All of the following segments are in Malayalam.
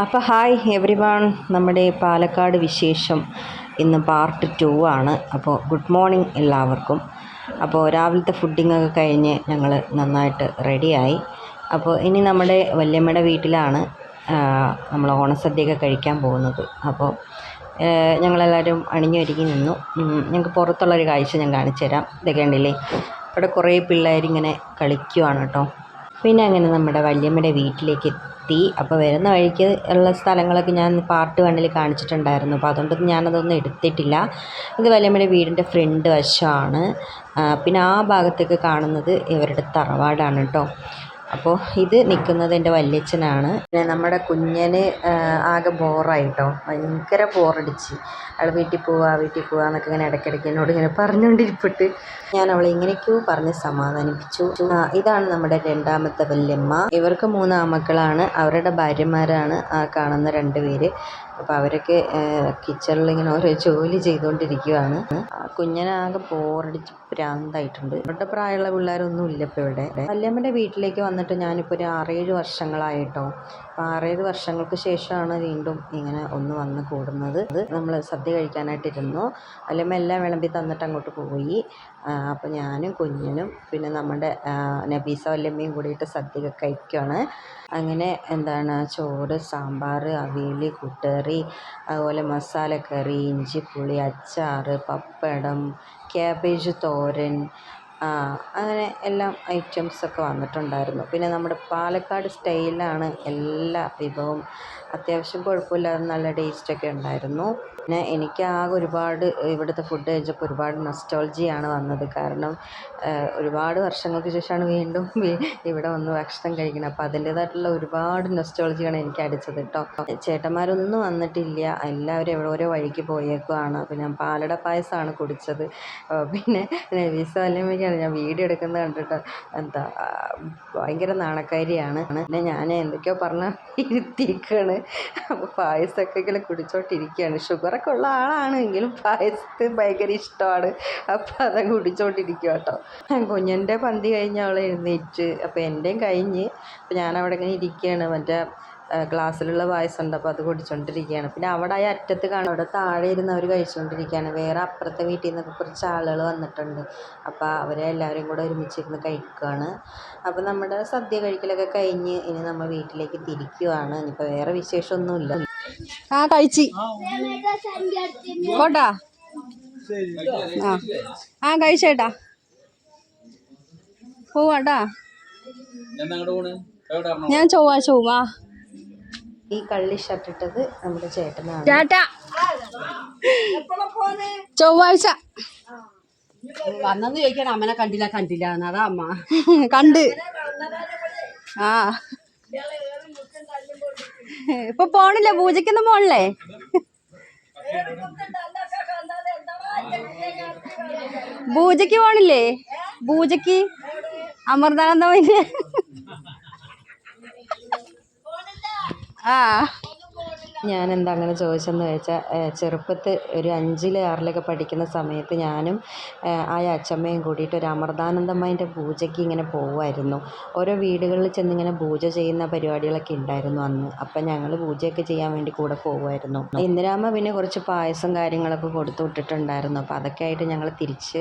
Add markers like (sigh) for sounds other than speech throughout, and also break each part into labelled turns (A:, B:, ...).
A: അപ്പോൾ ഹായ് എവറി വൺ നമ്മുടെ പാലക്കാട് വിശേഷം ഇന്ന് പാർട്ട് ടു ആണ്. അപ്പോൾ ഗുഡ് മോർണിംഗ് എല്ലാവർക്കും. അപ്പോൾ രാവിലത്തെ ഫുഡിംഗ് ഒക്കെ കഴിഞ്ഞ് ഞങ്ങൾ നന്നായിട്ട് റെഡിയായി. അപ്പോൾ ഇനി നമ്മുടെ വല്യമ്മയുടെ വീട്ടിലാണ് നമ്മൾ ഓണസദ്യയൊക്കെ കഴിക്കാൻ പോകുന്നത്. അപ്പോൾ ഞങ്ങളെല്ലാവരും അണിഞ്ഞൊരുങ്ങി നിന്നു. ഞങ്ങൾക്ക് പുറത്തുള്ളൊരു കാഴ്ച ഞാൻ കാണിച്ചു തരാം. ഇത് കണ്ടില്ലേ? അവിടെ കുറേ പിള്ളേരിങ്ങനെ കളിക്കുവാണ് കേട്ടോ. പിന്നെ അങ്ങനെ നമ്മുടെ വല്യമ്മയുടെ വീട്ടിലേക്ക് എത്തി. അപ്പോൾ വരുന്ന വഴിക്ക് ഉള്ള സ്ഥലങ്ങളൊക്കെ ഞാൻ പാർട്ട് വണ്ണിൽ കാണിച്ചിട്ടുണ്ടായിരുന്നു. അപ്പോൾ അതുകൊണ്ട് ഞാനതൊന്നും എടുത്തിട്ടില്ല. ഇത് വലിയമ്മയുടെ വീടിന്റെ ഫ്രണ്ട് വശമാണ് പിന്നെ ആ ഭാഗത്തേക്ക് കാണുന്നത് ഇവരുടെ തറവാടാണ് കേട്ടോ അപ്പോൾ ഇത് നിൽക്കുന്നത് എന്റെ വല്യച്ഛനാണ്. പിന്നെ നമ്മുടെ കുഞ്ഞന് ആകെ ബോറായിട്ടോ ഭയങ്കര ബോറടിച്ച് അവൾ വീട്ടിൽ പോവാ വീട്ടിൽ പോവാ എന്നൊക്കെ ഇങ്ങനെ ഇടയ്ക്കിടയ്ക്ക് എന്നോട് ഇങ്ങനെ പറഞ്ഞുകൊണ്ടിരിപ്പിട്ട് ഞാൻ അവളെ ഇങ്ങനെയൊക്കെയോ പറഞ്ഞ് സമാധാനിപ്പിച്ചു. ഇതാണ് നമ്മുടെ രണ്ടാമത്തെ വല്യമ്മ. ഇവർക്ക് മൂന്ന് ആമക്കളാണ് അവരുടെ ഭാര്യമാരാണ് ആ കാണുന്ന രണ്ട് പേര്. അപ്പോൾ അവരൊക്കെ കിച്ചണിൽ ഇങ്ങനെ ഓരോ ജോലി ചെയ്തുകൊണ്ടിരിക്കുകയാണ് കുഞ്ഞനാകെ ബോറടിച്ച് ഭ്രാന്തായിട്ടുണ്ട്. ഇവരുടെ പ്രായമുള്ള പിള്ളേരൊന്നും ഇല്ല ഇപ്പോൾ ഇവിടെ. വല്യമ്മയുടെ വീട്ടിലേക്ക് വന്നിട്ട് ഞാനിപ്പോൾ ഒരു ആറേഴ് വർഷങ്ങളായിട്ടോ. അപ്പോൾ ആറേഴ് വർഷങ്ങൾക്ക് ശേഷമാണ് വീണ്ടും ഇങ്ങനെ ഒന്ന് വന്ന് കൂടുന്നത്. അത് നമ്മൾ സദ്യ കഴിക്കാനായിട്ടിരുന്നു. വല്യമ്മ എല്ലാം വിളമ്പി തന്നിട്ട് അങ്ങോട്ട് പോയി. അപ്പോൾ ഞാനും കുഞ്ഞിനും പിന്നെ നമ്മുടെ നബീസ വല്യമ്മയും കൂടിയിട്ട് സദ്യ കഴിക്കുകയാണ് അങ്ങനെ എന്താണ് ചോറ് സാമ്പാർ അവിയൽ കൂട്ടുകറി അതുപോലെ മസാലക്കറി പുളി അച്ചാർ പപ്പടം ക്യാബേജ് തോരൻ അങ്ങനെ എല്ലാം ഐറ്റംസൊക്കെ വന്നിട്ടുണ്ടായിരുന്നു. പിന്നെ നമ്മുടെ പാലക്കാട് സ്റ്റൈലാണ് എല്ലാ വിഭവവും അത്യാവശ്യം കുഴപ്പമില്ലാതെ നല്ല ടേസ്റ്റൊക്കെ ഉണ്ടായിരുന്നു. പിന്നെ എനിക്ക് ആകെ ഒരുപാട് ഇവിടുത്തെ ഫുഡ് കഴിച്ചപ്പോൾ ഒരുപാട് നൊസ്റ്റോൾജിയാണ് വന്നത്. കാരണം ഒരുപാട് വർഷങ്ങൾക്ക് ശേഷമാണ് വീണ്ടും ഇവിടെ വന്ന് ഭക്ഷണം കഴിക്കുന്നത്. അപ്പോൾ അതിന്റേതായിട്ടുള്ള ഒരുപാട് നൊസ്റ്റോളജിയാണ് എനിക്ക് അടിച്ചത് കേട്ടോ. ചേട്ടന്മാരൊന്നും വന്നിട്ടില്ല. എല്ലാവരും എവിടെ ഓരോ വഴിക്ക് പോയേക്കുവാണ്. പിന്നെ ഞാൻ പാലട പായസമാണ് കുടിച്ചത്. പിന്നെ വിസ വല്ലമ്മയ്ക്കാണ് ഞാൻ വീഡിയോ എടുക്കുന്നത് കണ്ടിട്ട് എന്താ ഭയങ്കര നാണക്കാരിയാണ്. പിന്നെ ഞാൻ എന്തൊക്കെയോ പറഞ്ഞ ഇരുത്തിയിരിക്കുകയാണ് അപ്പോൾ പായസമൊക്കെ ഇങ്ങനെ കുടിച്ചോണ്ടിരിക്കുകയാണ്. ഷുഗറൊക്കെ ഉള്ള ആളാണ്. എങ്കിലും ഭയങ്കര ഇഷ്ടമാണ്. അപ്പോൾ അത് കുടിച്ചോണ്ടിരിക്കും കേട്ടോ കുഞ്ഞന്റെ പന്തി കഴിഞ്ഞ് അവൾ എഴുന്നേറ്റ്. അപ്പോൾ എന്റെയും കഴിഞ്ഞ് അപ്പോൾ അവിടെ ഇങ്ങനെ ഇരിക്കുകയാണ്. മറ്റേ ഗ്ലാസ്സിലുള്ള പായസം ഉണ്ട് അപ്പോൾ അത് കുടിച്ചോണ്ടിരിക്കുകയാണ്. പിന്നെ അവിടെ ആ അറ്റത്ത് കാണും. അവിടെ താഴെ ഇരുന്ന് അവർ കഴിച്ചുകൊണ്ടിരിക്കുകയാണ് വേറെ അപ്പുറത്തെ വീട്ടിൽ നിന്നൊക്കെ കുറച്ച് ആളുകൾ വന്നിട്ടുണ്ട്. അപ്പോൾ അവരെ എല്ലാവരും കൂടെ ഒരുമിച്ചിരുന്ന് കഴിക്കുകയാണ് അപ്പോൾ നമ്മുടെ സദ്യ കഴിക്കലൊക്കെ കഴിഞ്ഞ് ഇനി നമ്മൾ വീട്ടിലേക്ക് തിരിക്കുവാണ്. ഇനിയിപ്പോൾ വേറെ വിശേഷമൊന്നുമില്ല.
B: ആ കഴിച്ചി. പോട്ടാ. ആ. ആ കഴിച്ചേട്ടാ. പോവാട്ടാ. ഞാൻ ചൊവ്വാഴ്ച പോവും.
A: ഈ കള്ളി ഷർട്ട് ഇട്ടത് നമ്മുടെ ചേട്ടനാണ്.
B: ചേട്ടാ. ചൊവ്വാഴ്ച.
C: വന്നെന്ന് ചോദിക്കണം അമ്മനെ കണ്ടില്ല കണ്ടില്ല അതാ അമ്മ.
B: കണ്ട്. ആ. ഇപ്പൊ പോണില്ലേ പൂജക്കൊന്നും പോണില്ലേ? പൂജക്ക് പോണില്ലേ? പൂജക്ക് അമൃതാനന്ദമല്ലേ ആ.
A: ഞാൻ എന്താ അങ്ങനെ ചോദിച്ചതെന്ന് വെച്ചാൽ ചെറുപ്പത്തിൽ ഒരു അഞ്ചിൽ ആറിലൊക്കെ പഠിക്കുന്ന സമയത്ത് ഞാനും ആ അച്ചമ്മയും കൂടിയിട്ട് ഒരു അമൃതാനന്ദമ്മേന്റെ പൂജയ്ക്ക് ഇങ്ങനെ പോകുമായിരുന്നു ഓരോ വീടുകളിൽ ചെന്ന് ഇങ്ങനെ പൂജ ചെയ്യുന്ന പരിപാടികളൊക്കെ ഉണ്ടായിരുന്നു അന്ന്. അപ്പം ഞങ്ങൾ പൂജയൊക്കെ ചെയ്യാൻ വേണ്ടി കൂടെ പോകുമായിരുന്നു ഇന്ദിരാമ്മ പിന്നെ കുറച്ച് പായസം കാര്യങ്ങളൊക്കെ കൊടുത്തു വിട്ടിട്ടുണ്ടായിരുന്നു. അപ്പോൾ അതൊക്കെ ആയിട്ട് ഞങ്ങൾ തിരിച്ച്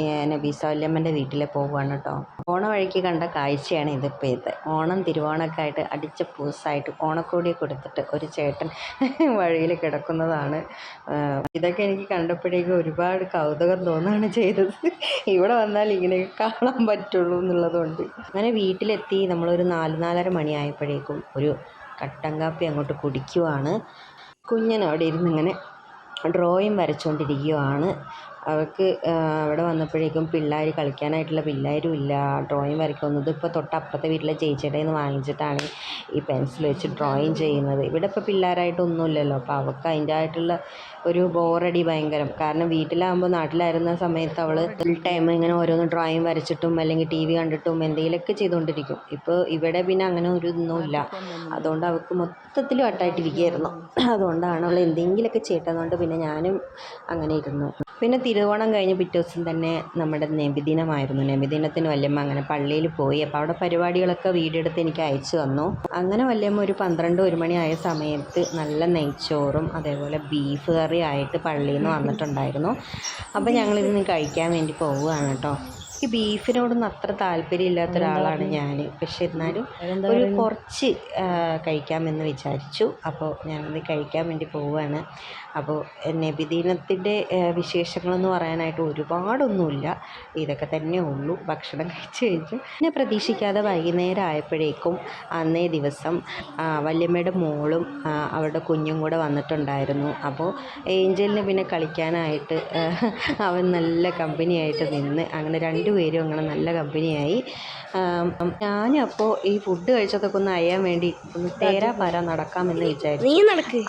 A: ഏഹ്, നബീസ വല്യമ്മന്റെ വീട്ടിൽ പോവുകയാണ് കേട്ടോ ഓണ വഴിക്ക് കണ്ട കാഴ്ചയാണ് ഇതിപ്പോൾ ഇത്. ഓണം തിരുവോണമൊക്കെ ആയിട്ട് അടിച്ച പൂസായിട്ട് ഓണക്കോടി കൊടുത്തിട്ട് ഒരു ചേട്ടൻ (laughs) വഴിയിൽ കിടക്കുന്നതാണ്. ഇതൊക്കെ എനിക്ക് കണ്ടപ്പോഴേക്കും ഒരുപാട് കൗതുകം തോന്നാണ് ചെയ്തത്. ഇവിടെ വന്നാൽ ഇങ്ങനെയൊക്കെ കാണാൻ പറ്റുള്ളൂ എന്നുള്ളതുകൊണ്ട്. അങ്ങനെ വീട്ടിലെത്തി നമ്മളൊരു നാല് നാലര മണിയായപ്പോഴേക്കും ഒരു കട്ടൻ കാപ്പി അങ്ങോട്ട് കുടിക്കുവാണ്. കുഞ്ഞൻ അവിടെ ഇരുന്ന് ഇങ്ങനെ ഡ്രോയിങ് വരച്ചുകൊണ്ടിരിക്കുകയാണ് അവൾക്ക് അവിടെ വന്നപ്പോഴേക്കും പിള്ളേർ കളിക്കാനായിട്ടുള്ള പിള്ളേരും ഇല്ല. ഡ്രോയിങ് വരയ്ക്കുന്നത് ഇപ്പോൾ തൊട്ടപ്പുറത്തെ വീട്ടിലെ ചേച്ചിയുടെ നിന്ന് വാങ്ങിച്ചിട്ടാണ് ഈ പെൻസിൽ വെച്ച് ഡ്രോയിങ് ചെയ്യുന്നത്. ഇവിടെ ഇപ്പോൾ പിള്ളേരായിട്ടൊന്നുമില്ലല്ലോ അപ്പോൾ അവർക്ക് അതിന്റെ ആയിട്ടുള്ള ഒരു ബോറടി ഭയങ്കരം. കാരണം വീട്ടിലാകുമ്പോൾ നാട്ടിലായിരുന്ന സമയത്ത് അവൾ ഫുൾ ടൈം ഇങ്ങനെ ഓരോന്ന് ഡ്രോയിങ് വരച്ചിട്ടും അല്ലെങ്കിൽ ടി വി കണ്ടിട്ടും എന്തെങ്കിലുമൊക്കെ ചെയ്തുകൊണ്ടിരിക്കും ഇപ്പോൾ ഇവിടെ പിന്നെ അങ്ങനെ ഒരു ഇതൊന്നുമില്ല അതുകൊണ്ട് അവൾക്ക് മൊത്തത്തിൽ വട്ടായിട്ടിരിക്കുകയായിരുന്നു അതുകൊണ്ടാണ് അവൾ എന്തെങ്കിലുമൊക്കെ ചെയ്യട്ടതുകൊണ്ട് പിന്നെ ഞാനും അങ്ങനെ ഇരുന്നു. പിന്നെ തിരുവോണം കഴിഞ്ഞ് പിറ്റേ ദിവസം തന്നെ നമ്മുടെ നബിദിനമായിരുന്നു. നബിദിനത്തിന് വല്യമ്മ അങ്ങനെ പള്ളിയിൽ പോയി. അപ്പോൾ അവിടെ പരിപാടികളൊക്കെ വീഡിയോ എടുത്ത് എനിക്ക് അയച്ചു തന്നു. അങ്ങനെ വല്യമ്മ ഒരു പന്ത്രണ്ട് ഒരു മണി ആയ സമയത്ത് നല്ല നെയ്ച്ചോറും അതേപോലെ ബീഫ് കറി ആയിട്ട് പള്ളിയിൽ നിന്ന് വന്നിട്ടുണ്ടായിരുന്നു. അപ്പോൾ ഞങ്ങളിരുന്ന് കഴിക്കാൻ വേണ്ടി പോവുകയാണ് കേട്ടോ. എനിക്ക് ബീഫിനോടൊന്നും അത്ര താല്പര്യമില്ലാത്ത ഒരാളാണ് ഞാൻ പക്ഷെ എന്നാലും ഒരു കുറച്ച് കഴിക്കാമെന്ന് വിചാരിച്ചു. അപ്പോൾ ഞാനത് കഴിക്കാൻ വേണ്ടി പോവുകയാണ് അപ്പോൾ നബിദിനത്തിന്റെ വിശേഷങ്ങളെന്ന് പറയാനായിട്ട് ഒരുപാടൊന്നുമില്ല. ഇതൊക്കെ തന്നെ ഉള്ളൂ. ഭക്ഷണം കഴിച്ച് കഴിഞ്ഞു പിന്നെ പ്രതീക്ഷിക്കാതെ വൈകുന്നേരം ആയപ്പോഴേക്കും അന്നേ ദിവസം വല്യമ്മയുടെ മോളും അവരുടെ കുഞ്ഞും കൂടെ വന്നിട്ടുണ്ടായിരുന്നു. അപ്പോൾ ഏഞ്ചലിന് പിന്നെ കളിക്കാനായിട്ട് അവൻ നല്ല കമ്പനിയായിട്ട് നിന്ന് അങ്ങനെ രണ്ടുപേരും അങ്ങനെ നല്ല കമ്പനിയായി. ഞാനപ്പോൾ ഈ ഫുഡ് കഴിച്ചതൊക്കെ ഒന്ന് അയ്യാൻ വേണ്ടി തേരാ പാര നടക്കാമെന്ന് വിചാരിച്ചു.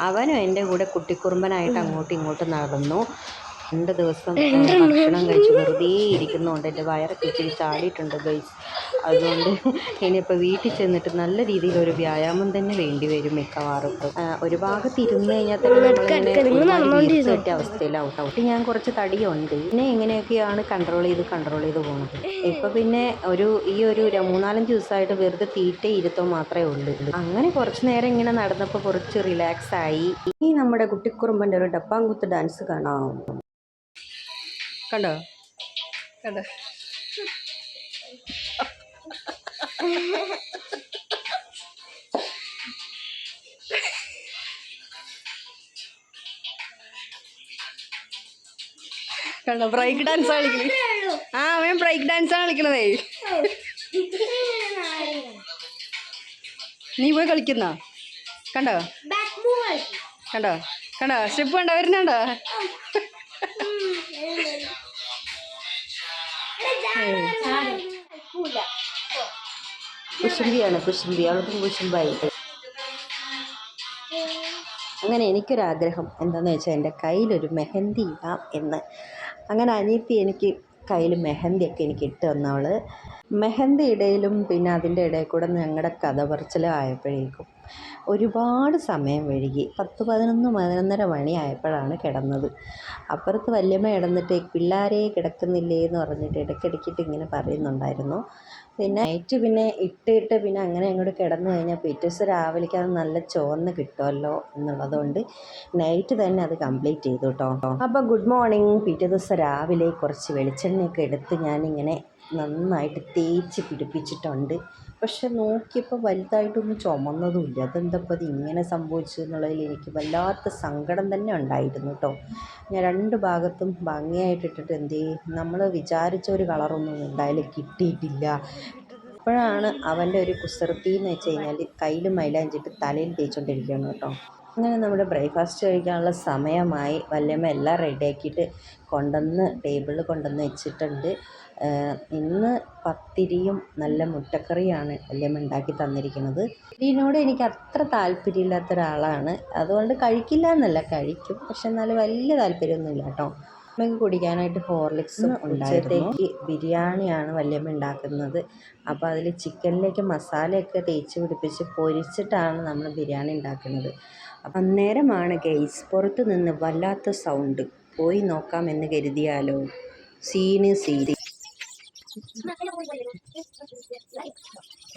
A: അവനും എന്റെ കൂടെ കുട്ടിക്കുറുമ്പനായിട്ട് അങ്ങോട്ടും ഇങ്ങോട്ടും നടന്നു. രണ്ട് ദിവസം ഭക്ഷണം കഴിച്ച് വെറുതെ ഇരിക്കുന്നതുകൊണ്ട് എന്റെ വയറൊക്കെ ഇച്ചിരി ചാടിയിട്ടുണ്ട് ഗൈസ് അതുകൊണ്ട് ഇനിയിപ്പോൾ വീട്ടിൽ ചെന്നിട്ട് നല്ല രീതിയിൽ ഒരു വ്യായാമം തന്നെ വേണ്ടി വരും മിക്കവാറും. ഒരു ഭാഗത്ത് ഇരുന്ന് കഴിഞ്ഞാൽ തന്നെ അവസ്ഥയിലാവും. ഔട്ട് ഞാൻ കുറച്ച് തടിയുണ്ട്. പിന്നെ എങ്ങനെയൊക്കെയാണ് കൺട്രോൾ ചെയ്ത് കൺട്രോൾ ചെയ്ത് പോകുന്നത് ഇപ്പൊ പിന്നെ ഒരു ഈ ഒരു മൂന്നാലഞ്ച് ദിവസമായിട്ട് വെറുതെ തീറ്റ ഇരുത്തം മാത്രമേ ഉള്ളൂ. അങ്ങനെ കുറച്ച് നേരം ഇങ്ങനെ നടന്നപ്പോൾ കുറച്ച് റിലാക്സ് ആയി. ഇനി നമ്മുടെ കുട്ടിക്കുറുമ്പന്റെ ഒരു ഡപ്പാങ്കുത്ത് ഡാൻസ് കാണാം. കണ്ടോ?
B: കണ്ടോ? കണ്ടോ ബ്രേക്ക് ഡാൻസ് കളിക്കുന്നത് ആ അവൻ ബ്രേക്ക് ഡാൻസ് ആണ് കളിക്കണതേ. നീ പോയി കളിക്കുന്ന? കണ്ടോ? കണ്ടോ? കണ്ടോ? സ്റ്റെപ്പ് കണ്ടോ വരുന്നുണ്ടോ?
A: കുശുംബിയാണ് കുശുംബി. അവൾക്കും കുശുംബായി. അങ്ങനെ എനിക്കൊരാഗ്രഹം എന്താണെന്ന് വെച്ചാൽ എന്റെ കയ്യിലൊരു മെഹന്തി ഇടാം എന്ന്. അങ്ങനെ അനിയത്തി എനിക്ക് കയ്യിൽ മെഹന്തിയൊക്കെ എനിക്ക് ഇട്ട് തന്നവൾ മെഹന്തി ഇടയിലും പിന്നെ അതിന്റെ ഇടയിൽ കൂടെ ഞങ്ങളുടെ കഥ പറച്ചിലും ആയപ്പോഴേക്കും ഒരുപാട് സമയം വഴുകി പത്ത് പതിനൊന്ന് പതിനൊന്നര മണി ആയപ്പോഴാണ് കിടന്നത്. അപ്പുറത്ത് വല്യമ്മ കിടന്നിട്ട് പിള്ളേരെ കിടക്കുന്നില്ലേ? എന്ന് പറഞ്ഞിട്ട് ഇടയ്ക്കിടയ്ക്കിട്ട് ഇങ്ങനെ പറയുന്നുണ്ടായിരുന്നു. പിന്നെ നൈറ്റ് പിന്നെ ഇട്ടിട്ട് പിന്നെ അങ്ങനെ അങ്ങോട്ട് കിടന്നു കഴിഞ്ഞാൽ പിറ്റേ ദിവസം രാവിലേക്ക് അത് നല്ല ചോർന്ന് കിട്ടുമല്ലോ എന്നുള്ളതുകൊണ്ട് നൈറ്റ് തന്നെ അത് കംപ്ലീറ്റ് ചെയ്തു കേട്ടോ അപ്പോൾ ഗുഡ് മോർണിംഗ് പിറ്റേ ദിവസം രാവിലെ കുറച്ച് വെളിച്ചെണ്ണയൊക്കെ എടുത്ത് ഞാനിങ്ങനെ നന്നായിട്ട് തേച്ച് പിടിപ്പിച്ചിട്ടുണ്ട്. പക്ഷെ നോക്കിയപ്പോൾ വലുതായിട്ടൊന്നും ചുമന്നതുമില്ല. അതെന്തപ്പോൾ അത് ഇങ്ങനെ സംഭവിച്ചു എന്നുള്ളതിൽ എനിക്ക് വല്ലാത്ത സങ്കടം തന്നെ ഉണ്ടായിരുന്നു കേട്ടോ ഞാൻ രണ്ട് ഭാഗത്തും ഭംഗിയായിട്ടിട്ടിട്ട് എന്തേ നമ്മൾ വിചാരിച്ച ഒരു കളറൊന്നും എന്തായാലും കിട്ടിയിട്ടില്ല. അപ്പോഴാണ് അവന്റെ ഒരു കുസൃതി എന്ന് വെച്ച് കഴിഞ്ഞാൽ കയ്യിൽ മൈലാഞ്ചിട്ട് തലയിൽ തേച്ചുകൊണ്ടിരിക്കുകയാണ് കേട്ടോ. അങ്ങനെ നമ്മുടെ ബ്രേക്ക്ഫാസ്റ്റ് കഴിക്കാനുള്ള സമയമായി. വല്യമ്മ എല്ലാം റെഡിയാക്കിയിട്ട് കൊണ്ടുവന്ന് ടേബിളിൽ കൊണ്ടുവന്ന് വെച്ചിട്ടുണ്ട്. ഇന്ന് പത്തിരിയും നല്ല മുട്ടക്കറിയാണ് വല്യമ്മ ഉണ്ടാക്കി തന്നിരിക്കുന്നത്. ഇതിനോട് എനിക്ക് അത്ര താല്പര്യമില്ലാത്ത ഒരാളാണ് അതുകൊണ്ട് കഴിക്കില്ല എന്നല്ല കഴിക്കും. പക്ഷെ എന്നാലും വലിയ താല്പര്യമൊന്നുമില്ല കേട്ടോ. അമ്മയ്ക്ക് കുടിക്കാനായിട്ട് ഹോർലിക്സും ഉണ്ടായിരുന്നേക്ക് ബിരിയാണിയാണ് വല്യമ്മ ഉണ്ടാക്കുന്നത്. അപ്പോൾ അതിൽ ചിക്കനിലേക്ക് മസാലയൊക്കെ തേച്ച് പിടിപ്പിച്ച് പൊരിച്ചിട്ടാണ് നമ്മൾ ബിരിയാണി ഉണ്ടാക്കുന്നത്. അപ്പം അന്നേരമാണ് ഗെയ്സ് പുറത്ത് നിന്ന് വല്ലാത്ത സൗണ്ട് പോയി നോക്കാം എന്ന് കരുതിയാലോ? സീന് സീരി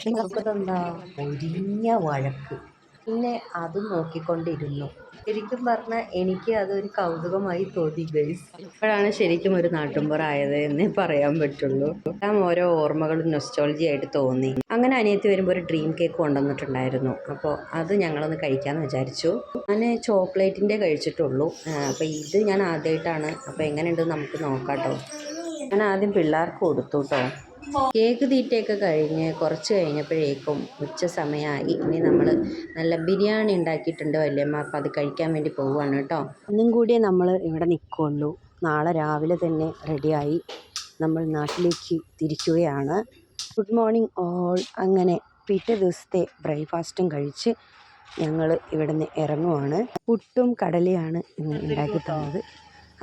A: എന്താ ഒരിഞ്ഞ വഴക്ക്. പിന്നെ അത് നോക്കിക്കൊണ്ടിരുന്നു. ശരിക്കും പറഞ്ഞാൽ എനിക്ക് അതൊരു കൗതുകമായി തോന്നി ഗൈസ് ഇപ്പോഴാണ് ശരിക്കും ഒരു നാട്ടുമ്പുറായത് എന്നേ പറയാൻ പറ്റുള്ളൂ. എല്ലാം ഓരോ ഓർമ്മകളും നൊസ്റ്റോളജി ആയിട്ട് തോന്നി. അങ്ങനെ അനിയത്തി വരുമ്പോൾ ഒരു ഡ്രീം കേക്ക് കൊണ്ടുവന്നിട്ടുണ്ടായിരുന്നു. അപ്പോൾ അത് ഞങ്ങളൊന്ന് കഴിക്കാമെന്ന് വിചാരിച്ചു. ഞാൻ ചോക്ലേറ്റിന്റെ കഴിച്ചിട്ടുള്ളൂ. അപ്പോൾ ഇത് ഞാൻ ആദ്യമായിട്ടാണ് അപ്പോൾ എങ്ങനെയുണ്ടെന്ന് നമുക്ക് നോക്കാം കേട്ടോ ഞാൻ ആദ്യം പിള്ളേർക്ക് കൊടുത്തു കേട്ടോ കേക്ക് തീറ്റയൊക്കെ കഴിഞ്ഞ് കുറച്ച് കഴിഞ്ഞപ്പോഴേക്കും ഉച്ച സമയമായി. ഇനി നമ്മൾ നല്ല ബിരിയാണി ഉണ്ടാക്കിയിട്ടുണ്ട് വല്യമ്മ. അപ്പം അത് കഴിക്കാൻ വേണ്ടി പോവുകയാണ് കേട്ടോ ഒന്നും കൂടിയേ നമ്മൾ ഇവിടെ നിൽക്കുള്ളൂ. നാളെ രാവിലെ തന്നെ റെഡിയായി നമ്മൾ നാട്ടിലേക്ക് തിരിക്കുകയാണ്. Good morning all. അങ്ങനെ പിറ്റേ ദിവസത്തെ ബ്രേക്ക്ഫാസ്റ്റും കഴിച്ച് ഞങ്ങൾ ഇവിടുന്ന് ഇറങ്ങുവാണ്. പുട്ടും കടലയാണ് ഇന്ന് ഉണ്ടാക്കി തന്നത്.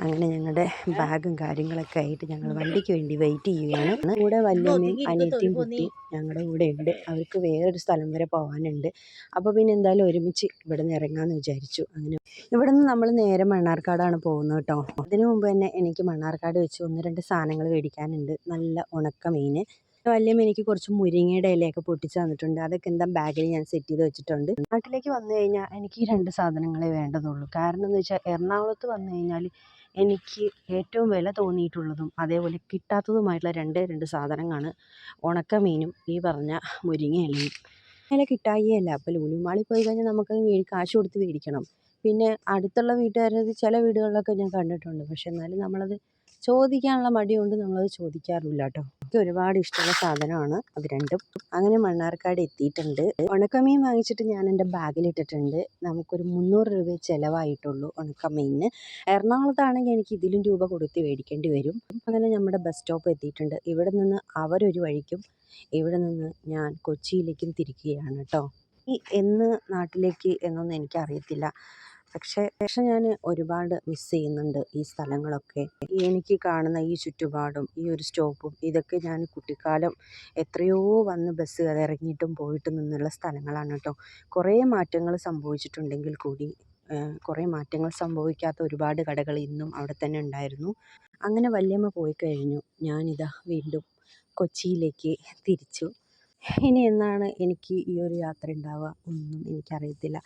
D: അങ്ങനെ ഞങ്ങളുടെ ബാഗും കാര്യങ്ങളൊക്കെ ആയിട്ട് ഞങ്ങൾ വണ്ടിക്ക് വേണ്ടി വെയിറ്റ് ചെയ്യുകയാണ്. കൂടെ വല്യമ്മയും അനിയത്തിയും കുട്ടി ഞങ്ങളുടെ കൂടെ ഉണ്ട്. അവർക്ക് വേറൊരു സ്ഥലം വരെ പോകാനുണ്ട് അപ്പോൾ പിന്നെ എന്തായാലും ഒരുമിച്ച് ഇവിടെ നിന്ന് ഇറങ്ങാമെന്ന് വിചാരിച്ചു. അങ്ങനെ ഇവിടെ നിന്ന് നമ്മൾ നേരെ മണ്ണാർക്കാടാണ് പോകുന്നത് കേട്ടോ. അതിനു മുമ്പ് തന്നെ എനിക്ക് മണ്ണാർക്കാട് വെച്ച് ഒന്ന് രണ്ട് സാധനങ്ങൾ മേടിക്കാനുണ്ട്. നല്ല ഉണക്ക മീൻ. വല്യമ്മ എനിക്ക് കുറച്ച് മുരിങ്ങയുടെ ഇലയൊക്കെ പൊട്ടിച്ച് തന്നിട്ടുണ്ട്. അതൊക്കെ എന്താ ബാഗിൽ ഞാൻ സെറ്റ് ചെയ്ത് വെച്ചിട്ടുണ്ട്. നാട്ടിലേക്ക് വന്നു കഴിഞ്ഞാൽ എനിക്ക് ഈ രണ്ട് സാധനങ്ങളെ വേണ്ടതുള്ളൂ. കാരണം എന്ന് വെച്ചാൽ എറണാകുളത്ത് വന്നു കഴിഞ്ഞാൽ എനിക്ക് ഏറ്റവും വില തോന്നിയിട്ടുള്ളതും അതേപോലെ കിട്ടാത്തതുമായിട്ടുള്ള രണ്ടേ രണ്ട് സാധനങ്ങളാണ് ഉണക്കമീനും ഈ പറഞ്ഞ മുരിങ്ങ ഇലയും. വില കിട്ടായികയല്ല അപ്പോൾ ലുലു മാളിൽ പോയി കഴിഞ്ഞാൽ നമുക്കത് മേടി കാശ് കൊടുത്ത് മേടിക്കണം. പിന്നെ അടുത്തുള്ള വീട്ടുകാരത് ചില വീടുകളിലൊക്കെ ഞാൻ കണ്ടിട്ടുണ്ട്. പക്ഷെ എന്നാലും നമ്മളത് ചോദിക്കാനുള്ള മടി കൊണ്ട് നമ്മളത് ചോദിക്കാറില്ല കേട്ടോ എനിക്ക് ഒരുപാട് ഇഷ്ടമുള്ള സാധനമാണ് അത് രണ്ടും. അങ്ങനെ മണ്ണാർക്കാട് എത്തിയിട്ടുണ്ട്. ഉണക്കമീൻ വാങ്ങിച്ചിട്ട് ഞാൻ എന്റെ ബാഗിലിട്ടിട്ടുണ്ട് നമുക്കൊരു മുന്നൂറ് രൂപ ചിലവായിട്ടുള്ളൂ ഉണക്കമീനിന്. എറണാകുളത്താണെങ്കിൽ എനിക്ക് ഇതിലും രൂപ കൊടുത്ത് മേടിക്കേണ്ടി വരും. അങ്ങനെ നമ്മുടെ ബസ് സ്റ്റോപ്പ് എത്തിയിട്ടുണ്ട്. ഇവിടെ നിന്ന് അവരൊരു വഴിക്കും ഇവിടെ നിന്ന് ഞാൻ കൊച്ചിയിലേക്കും തിരിക്കുകയാണ് കേട്ടോ. ഈ എന്ന് നാട്ടിലേക്ക് എന്നൊന്നും എനിക്കറിയത്തില്ല. പക്ഷേ പക്ഷെ ഞാൻ ഒരുപാട് മിസ് ചെയ്യുന്നുണ്ട് ഈ സ്ഥലങ്ങളൊക്കെ. എനിക്ക് കാണുന്ന ഈ ചുറ്റുപാടും ഈ ഒരു സ്റ്റോപ്പും ഇതൊക്കെ ഞാൻ കുട്ടിക്കാലം എത്രയോ വന്ന് ബസ് ഇറങ്ങിയിട്ടും പോയിട്ടും നിന്നുള്ള സ്ഥലങ്ങളാണ് കേട്ടോ കുറേ മാറ്റങ്ങൾ സംഭവിച്ചിട്ടുണ്ടെങ്കിൽ കൂടി കുറേ മാറ്റങ്ങൾ സംഭവിക്കാത്ത ഒരുപാട് കടകൾ ഇന്നും അവിടെ തന്നെ ഉണ്ടായിരുന്നു. അങ്ങനെ വല്യമ്മ പോയി കഴിഞ്ഞു. ഞാനിതാ വീണ്ടും കൊച്ചിയിലേക്ക് തിരിച്ചു. ഇനി എന്നാണ് എനിക്ക് ഈ ഒരു യാത്ര ഉണ്ടാവുക? ഒന്നും എനിക്കറിയത്തില്ല.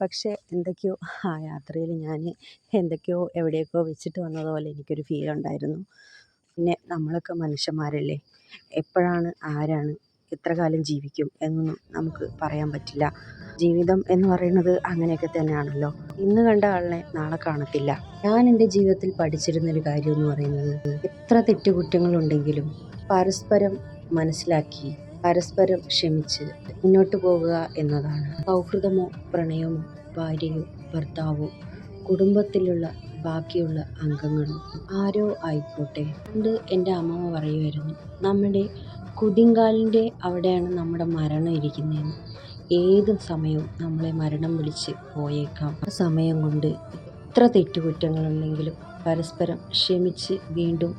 D: പക്ഷേ എന്തൊക്കെയോ ആ യാത്രയിൽ ഞാൻ എന്തൊക്കെയോ എവിടെയൊക്കെയോ വെച്ചിട്ട് വന്നത് പോലെ എനിക്കൊരു ഫീൽ ഉണ്ടായിരുന്നു. പിന്നെ നമ്മളൊക്കെ മനുഷ്യന്മാരല്ലേ? എപ്പോഴാണ് ആരാണ് എത്ര കാലം ജീവിക്കും എന്നൊന്നും നമുക്ക് പറയാൻ പറ്റില്ല. ജീവിതം എന്ന് പറയുന്നത് അങ്ങനെയൊക്കെ തന്നെയാണല്ലോ. ഇന്ന് കണ്ട ആളിനെ നാളെ കാണത്തില്ല. ഞാൻ എന്റെ ജീവിതത്തിൽ പഠിച്ചിരുന്നൊരു കാര്യം എന്ന് പറയുന്നത് എത്ര തെറ്റുകുറ്റങ്ങളുണ്ടെങ്കിലും പരസ്പരം മനസ്സിലാക്കി പരസ്പരം ക്ഷമിച്ച് മുന്നോട്ട് പോകുക എന്നതാണ്. സൗഹൃദമോ പ്രണയമോ ഭാര്യയോ ഭർത്താവോ കുടുംബത്തിലുള്ള ബാക്കിയുള്ള അംഗങ്ങളും ആരോ ആയിക്കോട്ടെ. പണ്ട് എന്റെ അമ്മമ്മ പറയുമായിരുന്നു നമ്മുടെ കുതിങ്കാലിന്റെ അവിടെയാണ് നമ്മുടെ മരണം ഇരിക്കുന്നതെന്ന്. ഏത് സമയവും നമ്മളെ മരണം വിളിച്ച് പോയേക്കാം. ആ സമയം കൊണ്ട് എത്ര തെറ്റുകുറ്റങ്ങളുണ്ടെങ്കിലും പരസ്പരം ക്ഷമിച്ച് വീണ്ടും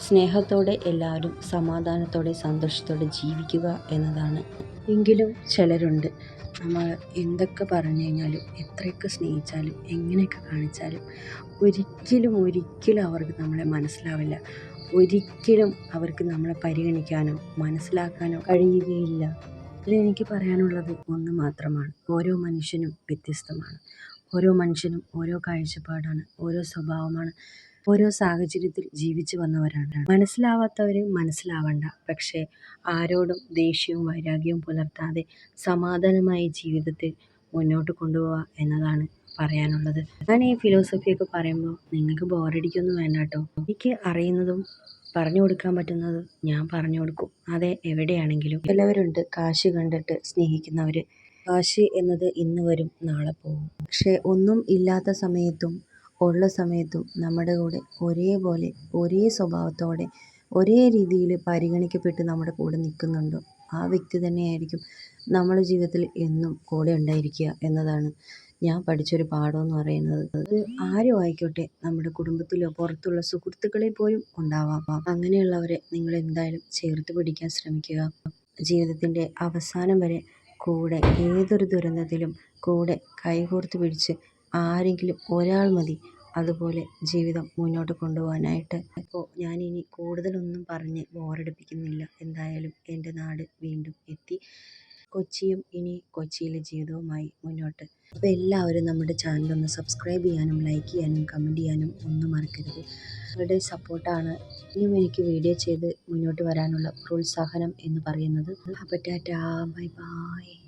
D: സ്നേഹത്തോടെ എല്ലാവരും സമാധാനത്തോടെ സന്തോഷത്തോടെ ജീവിക്കുക എന്നതാണ്. എങ്കിലും ചിലരുണ്ട്. നമ്മൾ എന്തൊക്കെ പറഞ്ഞു കഴിഞ്ഞാലും എത്രയൊക്കെ സ്നേഹിച്ചാലും എങ്ങനെയൊക്കെ കാണിച്ചാലും ഒരിക്കലും ഒരിക്കലും അവർക്ക് നമ്മളെ മനസ്സിലാവില്ല. ഒരിക്കലും അവർക്ക് നമ്മളെ പരിഗണിക്കാനോ മനസ്സിലാക്കാനോ കഴിയുകയില്ല. ഇതിലെനിക്ക് പറയാനുള്ളത് ഒന്ന് മാത്രമാണ്. ഓരോ മനുഷ്യനും വ്യത്യസ്തമാണ്. ഓരോ മനുഷ്യനും ഓരോ കാഴ്ചപ്പാടാണ്. ഓരോ സ്വഭാവമാണ്. ഓരോ സാഹചര്യത്തിൽ ജീവിച്ചു വന്നവരാണ്. മനസ്സിലാവാത്തവർ മനസ്സിലാവണ്ട. പക്ഷേ ആരോടും ദേഷ്യവും വൈരാഗ്യവും പുലർത്താതെ സമാധാനമായ ജീവിതത്തിൽ മുന്നോട്ട് കൊണ്ടുപോവുക എന്നതാണ് പറയാനുള്ളത്. ഞാൻ ഈ ഫിലോസഫിയൊക്കെ പറയുമ്പോൾ നിങ്ങൾക്ക് ബോറടിക്കൊന്നും വേണ്ട കേട്ടോ. എനിക്ക് അറിയുന്നതും പറഞ്ഞു കൊടുക്കാൻ പറ്റുന്നത് ഞാൻ പറഞ്ഞു കൊടുക്കും. അതെ എവിടെയാണെങ്കിലും. ചിലവരുണ്ട് കാശ് കണ്ടിട്ട് സ്നേഹിക്കുന്നവർ കാശ് എന്നത് ഇന്ന് വരും നാളെ പോകും. പക്ഷേ ഒന്നും ഇല്ലാത്ത സമയത്തും ഉള്ള സമയത്തും നമ്മുടെ കൂടെ ഒരേപോലെ ഒരേ സ്വഭാവത്തോടെ ഒരേ രീതിയിൽ പരിഗണിക്കപ്പെട്ട് നമ്മുടെ കൂടെ നിൽക്കുന്നുണ്ടോ? ആ വ്യക്തി തന്നെയായിരിക്കും നമ്മുടെ ജീവിതത്തിൽ എന്നും കൂടെ ഉണ്ടായിരിക്കുക എന്നതാണ് ഞാൻ പഠിച്ചൊരു പാഠം എന്ന് പറയുന്നത്. അത് ആരും ആയിക്കോട്ടെ നമ്മുടെ കുടുംബത്തിലോ പുറത്തുള്ള സുഹൃത്തുക്കളിൽ പോലും ഉണ്ടാവാം. അങ്ങനെയുള്ളവരെ നിങ്ങൾ എന്തായാലും ചേർത്ത് പിടിക്കാൻ ശ്രമിക്കുക. ജീവിതത്തിന്റെ അവസാനം വരെ കൂടെ ഏതൊരു ദുരന്തത്തിലും കൂടെ കൈകോർത്ത് പിടിച്ച് ആരെങ്കിലും ഒരാൾ മതി അതുപോലെ ജീവിതം മുന്നോട്ട് കൊണ്ടുപോകാനായിട്ട്. അപ്പോൾ ഞാനിനി കൂടുതലൊന്നും പറഞ്ഞ് ബോറടിപ്പിക്കുന്നില്ല. എന്തായാലും എന്റെ നാട് വീണ്ടും എത്തി. കൊച്ചിയും ഇനി കൊച്ചിയിലെ ജീവിതവുമായി മുന്നോട്ട്. അപ്പോൾ എല്ലാവരും നമ്മുടെ ചാനൽ ഒന്ന് സബ്സ്ക്രൈബ് ചെയ്യാനും ലൈക്ക് ചെയ്യാനും കമന്റ് ചെയ്യാനും ഒന്നും മറക്കരുത്. അവരുടെ സപ്പോർട്ടാണ് ഇനിയും എനിക്ക് വീഡിയോ ചെയ്ത് മുന്നോട്ട് വരാനുള്ള പ്രോത്സാഹനം എന്ന് പറയുന്നത്. അപ്പോൾ ടാറ്റാ ബൈ ബൈ